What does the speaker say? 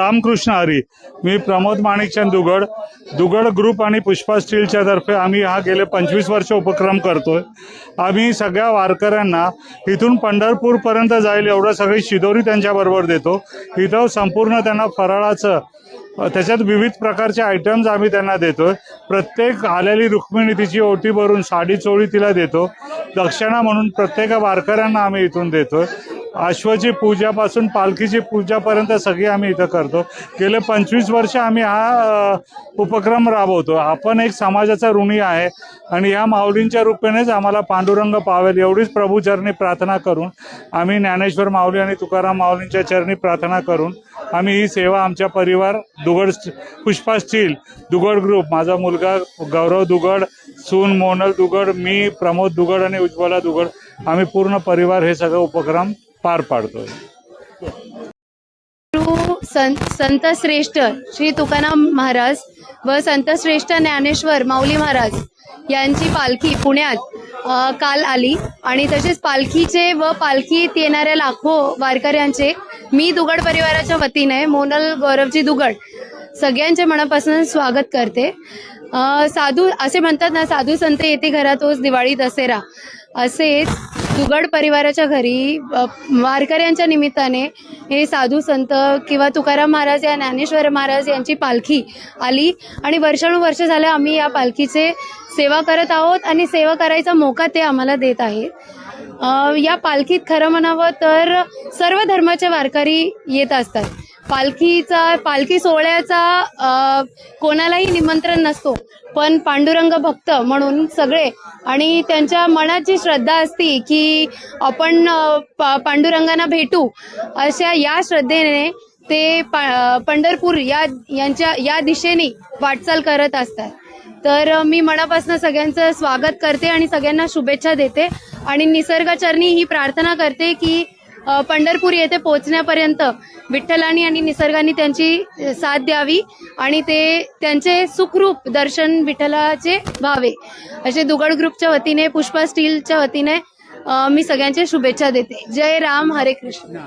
रामकृष्ण हरी मी प्रमोद माणिकचंद दुगड दुगड ग्रुप आणि पुष्पा स्टीलच्या तर्फे आम्ही हा गेले पंचवीस वर्ष उपक्रम करतोय. आम्ही सगळ्या वारकऱ्यांना इथून पंढरपूरपर्यंत जाईल एवढं सगळी शिदोरी त्यांच्याबरोबर देतो. इथं संपूर्ण त्यांना फराळाचं त्याच्यात विविध प्रकारचे आयटम्स आम्ही त्यांना देतोय. प्रत्येक आलेली रुक्मिणी तिची ओटी भरून साडी चोळी तिला देतो. दक्षिणा म्हणून प्रत्येक वारकऱ्यांना आम्ही इथून देतोय. अश्वची पूजापासून पालखीची पूजापर्यंत सगळी आम्ही इथं करतो. गेले पंचवीस वर्ष आम्ही हा उपक्रम राबवतो. आपण एक समाजाचा ऋणी आहे आणि या माऊलींच्या रूपेनेच आम्हाला पांडुरंग पावेल एवढीच प्रभूचरणी प्रार्थना करून आम्ही ज्ञानेश्वर माऊली आणि तुकाराम माऊलींच्या चरणी प्रार्थना करून आम्ही ही सेवा आमच्या परिवार दुगड पुष्पा स्टील दुगड ग्रुप माझा मुलगा गौरव दुगड सून मोनल दुगड मी प्रमोद दुगड आणि उज्ज्वला दुगड आम्ही पूर्ण परिवार हे सगळं उपक्रम पार पाडतोय. संत संत श्रेष्ठ श्री तुकाराम महाराज व संत श्रेष्ठ ज्ञानेश्वर माऊली महाराज यांची पालखी पुण्यात काल आली. आणि तसेच पालखीचे व पालखीत येणाऱ्या लाखो वारकऱ्यांचे मी दुगड परिवाराच्या वतीने मोनल गौरवजी दुगड सगळ्यांचे मनापासून स्वागत करते. साधू असे म्हणतात ना साधू संत येते घरातोच दिवाळी दसेरा असेच दुगड परिवाराच्या घरी वारकऱ्यांच्या निमित्ताने हे साधू संत किंवा तुकाराम महाराज या ज्ञानेश्वर महाराज यांची पालखी आली. आणि वर्षानुवर्ष झालं आम्ही या पालखीचे सेवा करत आहोत आणि सेवा करायचा मोका ते आम्हाला देत आहेत. या पालखीत खरं म्हणावं तर सर्व धर्माचे वारकरी येत असतात. पालखीचा पालखी सोहळ्याचा कोणालाही निमंत्रण नसतो. पण पांडुरंग भक्त म्हणून सगळे आणि त्यांच्या मनात जी श्रद्धा असती की आपण पांडुरंगांना भेटू अशा या श्रद्धेने ते पंढरपूर या यांच्या या दिशेने वाटचाल करत असतात. तर मी मनापासून सगळ्यांचं स्वागत करते आणि सगळ्यांना शुभेच्छा देते आणि निसर्गचरणी ही प्रार्थना करते की पंढरपूर येथे पोहोचण्यापर्यंत विठ्ठलानी आणि निसर्गाने त्यांची साथ द्यावी आणि ते त्यांचे सुखरूप दर्शन विठ्ठलाचे व्हावे. असे दुगड ग्रुपच्या वतीने पुष्पा स्टीलच्या वतीने मी सगळ्यांचे शुभेच्छा देते. जय राम हरे कृष्ण.